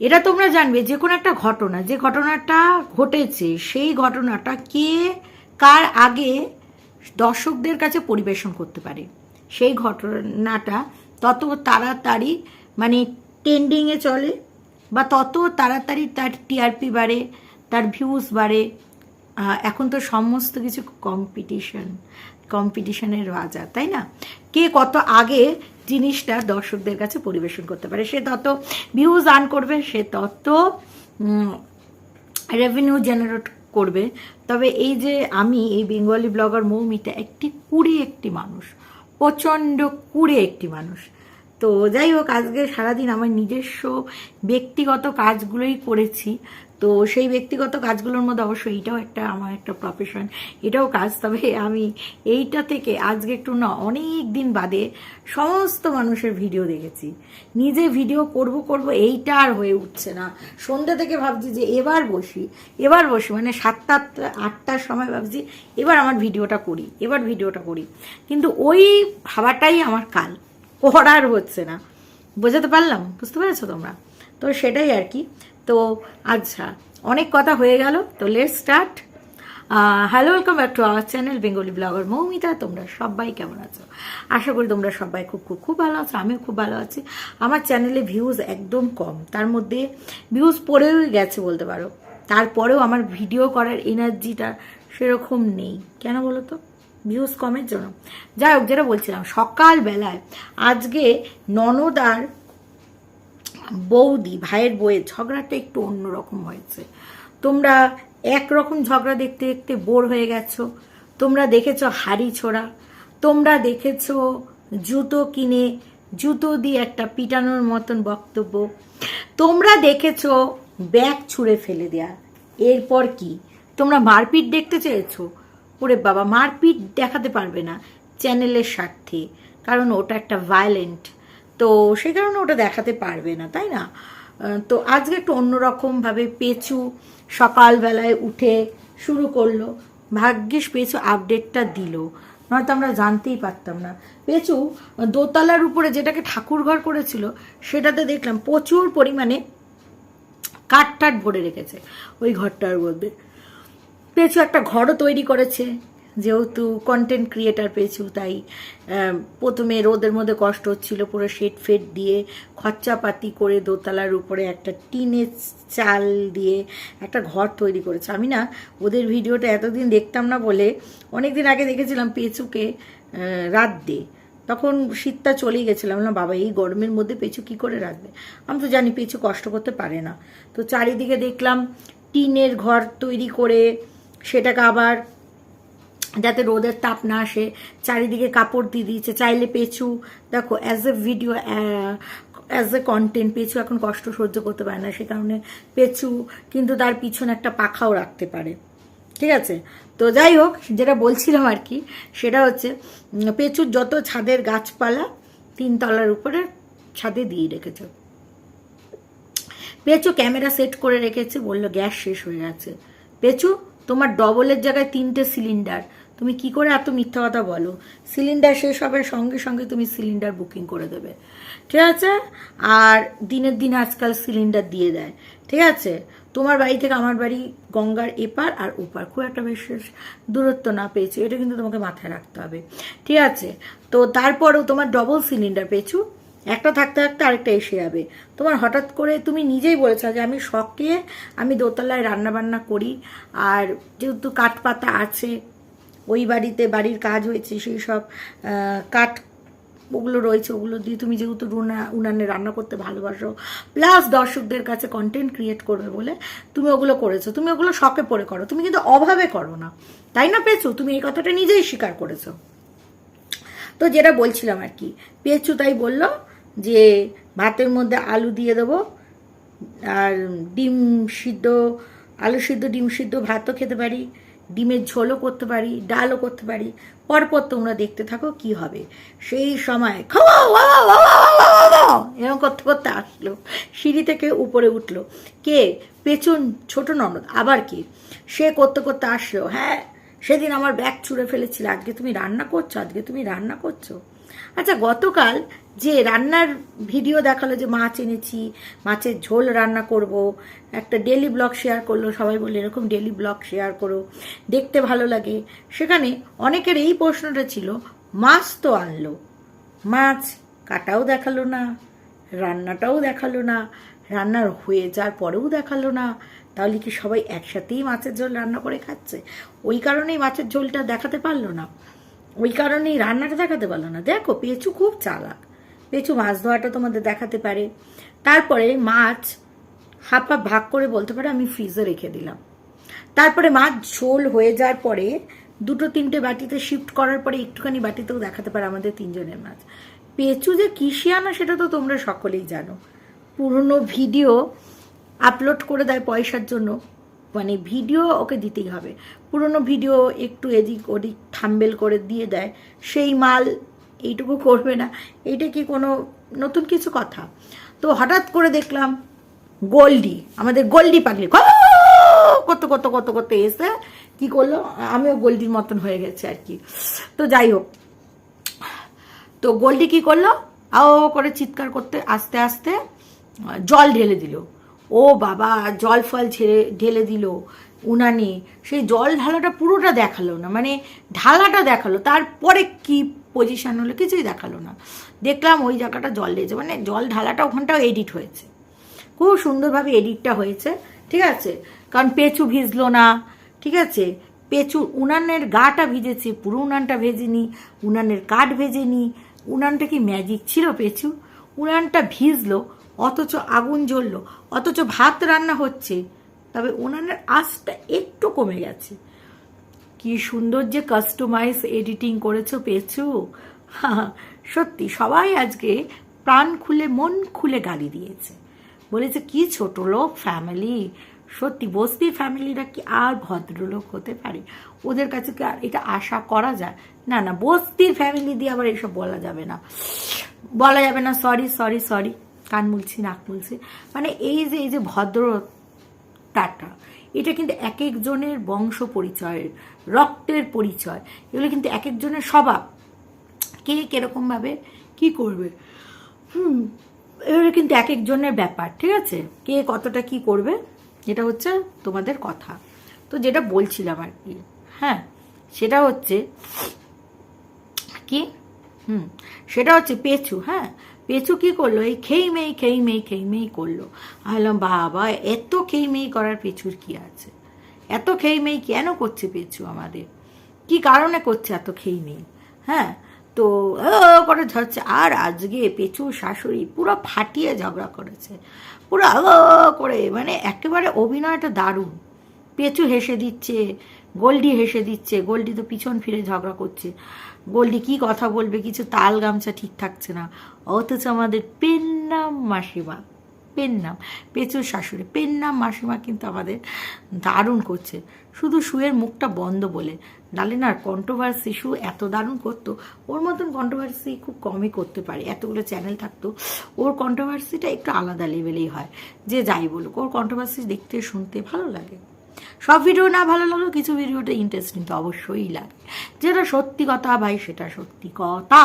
এটা তোমরা জানবে যে কোনো একটা ঘটনা, যে ঘটনাটা ঘটেছে, সেই ঘটনাটা কে কার আগে দর্শকদের কাছে পরিবেশন করতে পারে? সেই ঘটনাটা তত তাড়াতাড়ি মানে ট্রেন্ডিংয়ে চলে বা তত তাড়াতাড়ি তার টিআরপি বাড়ে, তার ভিউজ বাড়ে এখন তো সমস্ত কিছু কম্পিটিশন কম্পিটিশনের রাজা, তাই না? কে কত আগে জিনিসটা দর্শকদের কাছে পরিবেশন করতে পারে, সে তত ভিউজ আর্ন করবে, সে তত রেভিনিউ জেনারেট করবে। তবে এই যে আমি, এই বেঙ্গলি ব্লগার মৌমিতা, একটি কুড়ে একটি মানুষ, প্রচণ্ড কুড়ে একটি মানুষ। তো যাই হোক, আজকে সারাদিন আমার নিজস্ব ব্যক্তিগত কাজগুলোই করেছি। তো সেই ব্যক্তিগত কাজগুলোর মধ্যে অবশ্যই এইটাও একটা আমার একটা প্রফেশন এটাও কাজ। তবে আমি এইটা থেকে আজকে একটু না অনেক দিন বাদে সমস্ত মানুষের ভিডিও দেখেছি। নিজে ভিডিও করব করব এইটা আর হয়ে উঠছে না। সন্ধ্যে থেকে ভাবছি যে এবার বসি এবার বসি। মানে সাতটা, আটটা আটটার সময় ভাবছি, এবার আমার ভিডিওটা করি, এবার ভিডিওটা করি। কিন্তু ওই ভাবাটাই আমার কাল, করার হচ্ছে না। বোঝাতে পারলাম? বুঝতে পেরেছ তোমরা? তো সেটাই আর কি। তো আচ্ছা অনেক কথা হয়ে গেল, তো let start hello welcome back to our channel Bengali blogger Moumita, তোমরা সবাই কেমন আছো? আশা করি তোমরা সবাই খুব খুব খুব ভালো আছো, আমিও খুব ভালো আছি। আমার চ্যানেলে ভিউজ একদম কম, তার মধ্যে ভিউজ পড়েও গেছে বলতে পারো। তারপরেও আমার ভিডিও করার এনার্জিটা সেরকম নেই। কেন বলো তো? ভিউজ কমের জন্য। যাই হোক, যেটা বলছিলাম, সকালবেলায় আজকে ননদ আর বৌদি, ভাইয়ের বইয়ের ঝগড়াটা একটু অন্যরকম হয়েছে। তোমরা একরকম ঝগড়া দেখতে দেখতে বোর হয়ে গেছো। তোমরা দেখেছ হাড়ি ছোড়া। তোমরা দেখেছ জুতো কিনে, জুতো দিয়ে একটা পিটানোর মতন বক্তব্য। তোমরা দেখেছ ব্যাগ ছুঁড়ে ফেলে দেয়া। এরপর কি? তোমরা মারপিট দেখতে চেয়েছো? ওরে বাবা, মারপিট দেখাতে পারবে না চ্যানেলের স্বার্থে। কারণ ওটা একটা ভায়োলেন্ট তো সেই কারণে ওটা দেখাতে পারবে না, তাই না? তো আজকে একটু অন্যরকমভাবে পেঁচু সকালবেলায় উঠে শুরু করল। ভাগ্যিস পেঁচু আপডেটটা দিল। নয়তো আমরা জানতেই পারতাম না। পেঁচু দোতলার উপরে যেটাকে ঠাকুরঘর করেছিল, সেটাতে দেখলাম প্রচুর পরিমাণে কাঠ টাট ভরে রেখেছে ওই ঘরটার মধ্যে। পেঁচু একটা ঘরও তৈরি করেছে। যেহেতু কন্টেন্ট ক্রিয়েটার পেয়েছু, তাই প্রথমে রোদের মধ্যে কষ্ট হচ্ছিল, পুরো শেড ফেড দিয়ে খরচাপাতি করে দোতলার উপরে একটা টিনের চাল দিয়ে একটা ঘর তৈরি করেছে। আমি না, ওদের ভিডিওটা এতদিন দেখতাম না বলে অনেক দিন আগে দেখেছিলাম পেঁচুকে রাত দে তখন শীতটা চলেই গেছিলাম না বাবা, এই গরমের মধ্যে পেঁচু কি করে রাখবে আমি তো জানি পেঁচু কষ্ট করতে পারে না। তো চারিদিকে দেখলাম টিনের ঘর তৈরি করে, সেটাকে আবার যাতে রোদের তাপ না আসে। চারিদিকে কাপড় দিয়ে দিয়েছে। চাইলে পেঁচু, দেখো as a video as a content Penchu এখন কষ্ট সহ্য করতে পারে না। সে কারণে পেঁচু কিন্তু তার পিছনে একটা পাখাও রাখতে পারে। ঠিক আছে? তো যাই হোক, যেটা বলছিলাম আর কি, সেটা হচ্ছে পেঁচুর যত ছাদের গাছপালা তিনতলার উপরে ছাদে দিয়ে রেখেছে। পেঁচু ক্যামেরা সেট করে রেখেছে, বলল গ্যাস শেষ হয়ে গেছে। পেঁচু, তোমার ডবলের জায়গায় তিনটে সিলিন্ডার তুমি কি করে এত মিথ্যা কথা বলো? সিলিন্ডার শেষ হবে সঙ্গে সঙ্গে তুমি সিলিন্ডার বুকিং করে দেবে। ঠিক আছে? আর দিনের দিন আজকাল সিলিন্ডার দিয়ে দেয়। ঠিক আছে? তোমার বাড়ি থেকে আমার বাড়ি গঙ্গার এপার আর ওপার খুব একটা বিশেষ দূরত্ব না পেয়েছে। এটা কিন্তু তোমাকে মাথায় রাখতে হবে। ঠিক আছে? তো তারপরেও তোমার ডবল সিলিন্ডার পেয়েছ। একটা থাকতে থাকতে আরেকটা এসে যাবে। তোমার হঠাৎ করে তুমি নিজেই বলেছ যে আমি শখে আমি দোতলায় রান্না বান্না করি। আর যেহেতু কাঠ পাতা আছে ওই বাড়িতে বাড়ির কাজ হয়েছে, সেই সব কাঠ ওগুলো রয়েছে, ওগুলো দিয়ে তুমি যেহেতু রুনা উনানে রান্না করতে ভালোবাসো প্লাস দর্শকদের কাছে কন্টেন্ট ক্রিয়েট করবে বলে তুমি ওগুলো করেছ। তুমি ওগুলো শখে পড়ে করো, তুমি কিন্তু অভাবে করো না। তাই না, পেয়েছ? তুমি এই কথাটা নিজেই স্বীকার করেছ। তো যেটা বলছিলাম আর কি পেঁচু তাই বলল যে ভাতের মধ্যে আলু দিয়ে দেবো, আর ডিম সিদ্ধ, আলু সিদ্ধ, ডিম সিদ্ধ ভাতও খেতে পারি। ডিমের ঝোলও করতে পারি, ডালও করতে পারি, পরপর তোমরা দেখতে থাকো কি হবে। সেই সময় এরকম করতে করতে আসলো। সিঁড়ি থেকে উপরে উঠল। কে? পেছন ছোট ননদ। আবার কে? সে করতে করতে আসলো। হ্যাঁ সেদিন আমার ব্যাগ ছুঁড়ে ফেলেছিল। আজকে তুমি রান্না করছ? আজকে তুমি রান্না করছ? আচ্ছা গতকাল যে রান্নার ভিডিও দেখাল যে মাছ এনেছি, মাছের ঝোল রান্না করব, একটা ডেলি ব্লগ শেয়ার করল, সবাই বলে এরকম ডেলি ব্লগ শেয়ার করো, দেখতে ভালো লাগে। সেখানে অনেকের এই প্রশ্নটা ছিল, মাছ তো আনলো, মাছ কাটাও দেখাল না, রান্নাটাও দেখাল না, রান্নার হয়ে যাওয়ার পরেও দেখাল না, তাহলে কি সবাই একসাথেই মাছের ঝোল রান্না করে খাচ্ছে? ওই কারণেই মাছের ঝোলটা দেখাতে পারল না। ওই কারণেই রান্নাটা দেখাতে পারল না। দেখো, পেঁচু খুব চালাক। পেঁচু মাছ ধোয়াটা তোমাদের দেখাতে পারে। তারপরে মাছ হাফ হাফ ভাগ করে বলতে পারে আমি ফ্রিজে রেখে দিলাম। তারপরে মাছ ঝোল হয়ে যাওয়ার পরে দুটো তিনটে বাটিতে শিফট করার পরে একটুখানি বাটিতেও দেখাতে পারে আমাদের তিনজনের মাছ। পেঁচু যে কিসে আনা সেটা তো তোমরা সকলেই জানো। পুরনো ভিডিও আপলোড করে দেয় পয়সার জন্য। মানে ভিডিও ওকে দিতেই হবে। পুরনো ভিডিও একটু এদিক ওদিক থাম্বেল করে দিয়ে দেয়, সেই মাল এইটুকু করবে না। এইটা কি কোনো নতুন কিছু কথা? তো হঠাৎ করে দেখলাম গোল্ডি আমাদের গোল্ডি পাগলি, কত কত কত কত এসে কি করল? আমিও গোল্ডির মতন হয়ে গেছে আর কি। তো যাই হোক, তো গোল্ডি কি করল? আও করে চিৎকার করতে, আস্তে আস্তে, জল ঢেলে দিল। ও বাবা, জল ফল ছেড়ে ঢেলে দিল উনানে। সেই জল ঢালাটা পুরোটা দেখাল না মানে ঢালাটা দেখাল, তারপরে কি পজিশান হলো কিছুই দেখাল না। দেখলাম ওই জায়গাটা জল দিয়েছে মানে জল ঢালাটা ওখানটাও এডিট হয়েছে। খুব সুন্দরভাবে এডিটটা হয়েছে, ঠিক আছে? কারণ পেঁচু ভিজলো না, ঠিক আছে? পেঁচু, উনানের গাটা ভিজেছে, পুরো উনানটা ভেজেনি, উনানের কাঠ ভেজেনি। উনানটা কি ম্যাজিক ছিল পেঁচু? উনানটা ভিজলো অথচ আগুন জ্বললো, অথচ ভাত রান্না হচ্ছে। তবে উনানের আঁচটা একটু কমে গেছে। কি সুন্দর যে কাস্টমাইজ এডিটিং করেছ পেয়েছ। সত্যি, সবাই আজকে প্রাণ খুলে, মন খুলে গালি দিয়েছে। বলেছে, কি ছোট লোক ফ্যামিলি সত্যি বস্তির ফ্যামিলিরা কি আর ভদ্রলোক হতে পারে? ওদের কাছে কি আর এটা আশা করা যায়? না না, বস্তির ফ্যামিলি দিয়ে আবার এসব বলা যাবে না। বলা যাবে না সরি সরি সরি কান মুলছি, নাক মুলছি। মানে এই যে এই যে ভদ্রতাটা, এটা কিন্তু এক একজনের বংশ পরিচয়ের রক্তের পরিচয়, এগুলো কিন্তু এক একজনের স্বভাব। কে কিরকমভাবে কি করবে? হুম, এগুলো কিন্তু এক একজনের ব্যাপার, ঠিক আছে? কে কতটা কি করবে, এটা হচ্ছে তোমাদের কথা। তো যেটা বলছিলাম আর কি হ্যাঁ সেটা হচ্ছে কি? হুম, সেটা হচ্ছে পেছু হ্যাঁ? পেঁচু কি করল? এই খেই মেই খেই মেই খেই মেই করল বললাম বাবা, এত খেই মেই করার পেঁচুর কি আছে? এত খেই মেই কেন করছে পেঁচু আমাদের? কি কারণে করছে এত খেই মেই হ্যাঁ তো করে ধরছে আর আজকে পেঁচু শাশুড়ি পুরো ফাটিয়ে ঝগড়া করেছে। পুরো করে মানে একেবারে অভিনয়টা দারুণ। পেঁচু হেসে দিচ্ছে, গোল্ডি হেসে দিচ্ছে, গোল্ডি তো পিছন ফিরে ঝগড়া করছে। গোল্ডি কি কথা বলবে? কিছু তাল গামছা ঠিক থাকছে না। অথচ আমাদের পেন্নাম মাসিমা, পেন্নাম, পেঁচুর শাশুড়ি, পেন্নাম মাসিমা কিন্তু আমাদের দারুণ করছে। শুধু শুয়ের মুখটা বন্ধ বলে। ডালিনার কন্ট্রোভার্সি শু এত দারুণ করতো, ওর মতন কন্ট্রোভার্সি খুব কমই করতে পারে। এতগুলো চ্যানেল থাকতো, ওর কন্ট্রোভার্সিটা একটু আলাদা লেভেলেই হয়, যে যাই বলুক। ওর কন্ট্রোভার্সি দেখতে, শুনতে ভালো লাগে। সব ভিডিও না ভালো লাগলেও কিছু ভিডিওটা ইন্টারেস্টিং তো অবশ্যই লাগে। যেটা সত্যি কথা ভাই, সেটা সত্যি কথা।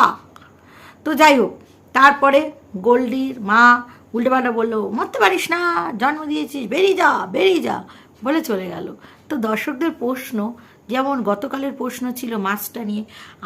তো যাই হোক, তারপরে গোল্ডির মা উল্টেপাল্টা বলল, মরতে পারিস না, জন্ম দিয়েছিস, বেরিয়ে যা বেরিয়ে যা। বলে চলে গেল। তো দর্শকদের প্রশ্ন, যেমন গতকালের প্রশ্ন ছিল মাছটা নিয়ে,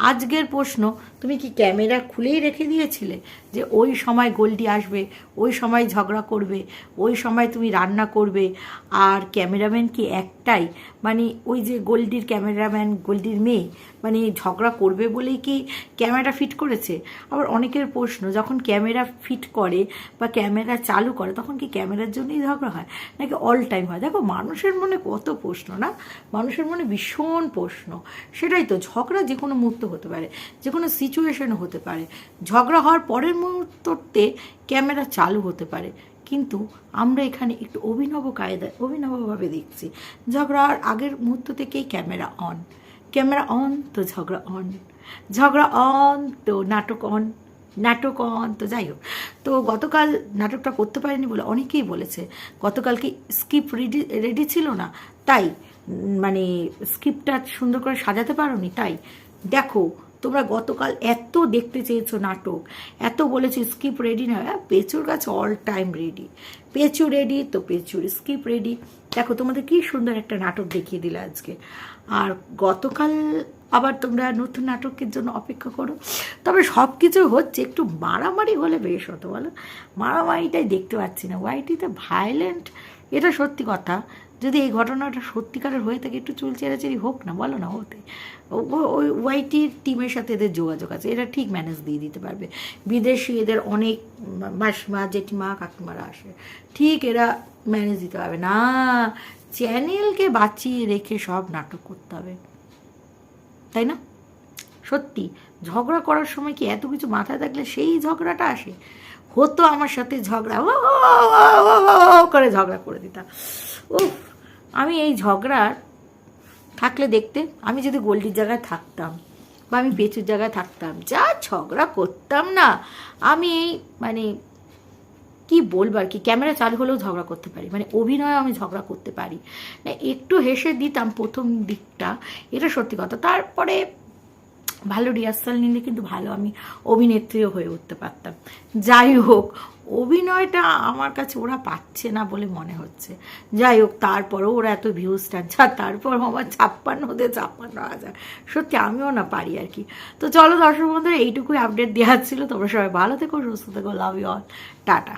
আজকের প্রশ্ন, তুমি কি ক্যামেরা খুলেই রেখে দিয়েছিলে? যে ওই সময় গোল্ডি আসবে, ওই সময় ঝগড়া করবে, ওই সময় তুমি রান্না করবে। আর ক্যামেরাম্যান কি একটাই? মানে ওই যে গোল্ডির ক্যামেরাম্যান গোল্ডির মেয়ে মানে ঝগড়া করবে বলেই কি ক্যামেরা ফিট করেছে? আবার অনেকের প্রশ্ন, যখন ক্যামেরা ফিট করে বা ক্যামেরা চালু করে, তখন কি ক্যামেরার জন্যই ঝগড়া হয়? নাকি অল টাইম হয়? দেখো, মানুষের মনে কত প্রশ্ন না? মানুষের মনে ভীষণ প্রশ্ন। সেটাই তো, ঝগড়া যে কোনো মুহূর্ত হতে পারে যে কোনো সিচুয়েশনও হতে পারে। ঝগড়া হওয়ার পরের মুহূর্ততে ক্যামেরা চালু হতে পারে। কিন্তু আমরা এখানে একটু অভিনব কায়দায়, অভিনবভাবে দেখছি। ঝগড়ার আগের মুহূর্ত থেকেই ক্যামেরা অন। ক্যামেরা অন তো ঝগড়া অন। ঝগড়া অন তো নাটক অন। নাটক অন তো যাই হোক। তো গতকাল নাটকটা করতে পারিনি বলে অনেকেই বলেছে। গতকালকে স্কিপ রেডি রেডি ছিল না। তাই মানে স্ক্রিপ্টটা সুন্দর করে সাজাতে পারোনি। তাই, দেখো তোমরা গতকাল এত দেখতে চেয়েছো নাটক, এত বলেছ স্কিপ রেডি না পেঁচুর কাছে all time ready Penchu ready তো পেঁচুর স্কিপ রেডি দেখো, তোমাদের কি সুন্দর একটা নাটক দেখিয়ে দিলে আজকে। আর গতকাল আবার তোমরা নতুন নাটকের জন্য অপেক্ষা করো। তবে সব কিছু হচ্ছে একটু মারামারি হলে বেশ হতো বলো। মারামারিটাই দেখতে পাচ্ছি না। ওয়াইটিতে ভায়োলেন্ট এটা সত্যি কথা। যদি এই ঘটনাটা সত্যিকারের হয়ে থাকে, একটু চুল চেরাচেরি হোক না, বলো না, হতে। ওই ওয়াইটির টিমের সাথে এদের যোগাযোগ আছে, এরা ঠিক ম্যানেজ দিয়ে দিতে পারবে। বিদেশি এদের অনেক মাসিমা জেঠিমা, কাকিমারা আসে, ঠিক এরা ম্যানেজ দিতে পারবে। না, চ্যানেলকে বাঁচিয়ে রেখে সব নাটক করতে হবে। তাই না? সত্যি, ঝগড়া করার সময় কি এত কিছু মাথায় থাকলে সেই ঝগড়াটা আসে? হতো আমার সাথে ঝগড়া। ও করে ঝগড়া করে দিতাম। উফ, আমি এই ঝগড়ার থাকলে দেখতে আমি যদি গোল্ডির জায়গায় থাকতাম বা আমি পেঁচুর জায়গায় থাকতাম, যা ঝগড়া করতাম না। আমি মানে কি বলব আর কি, ক্যামেরা চালু হলেও ঝগড়া করতে পারি মানে অভিনয় আমি ঝগড়া করতে পারি। একটু হেসে দিতাম প্রথম দিকটা, এটা সত্যি কথা। তারপরে ভালো রিহার্সাল নিলে কিন্তু ভালো, আমি অভিনেত্রীও হয়ে উঠতে পারতাম। যাই হোক, অভিনয়টা আমার কাছে ওরা পাচ্ছে না বলে মনে হচ্ছে। যাই হোক, তারপরেও ওরা এত ভিউজ টানছে আর তারপর আমার ছাপ্পান্ন হতে ছাপ্পান্ন হাজার। সত্যি আমিও না পারি আর কি। তো চলো দর্শক বন্ধুরা, এইটুকুই আপডেট দেওয়ার ছিল। তোমরা সবাই ভালো থেকো, সুস্থ থেকো লাভ ইউ অল টাটা।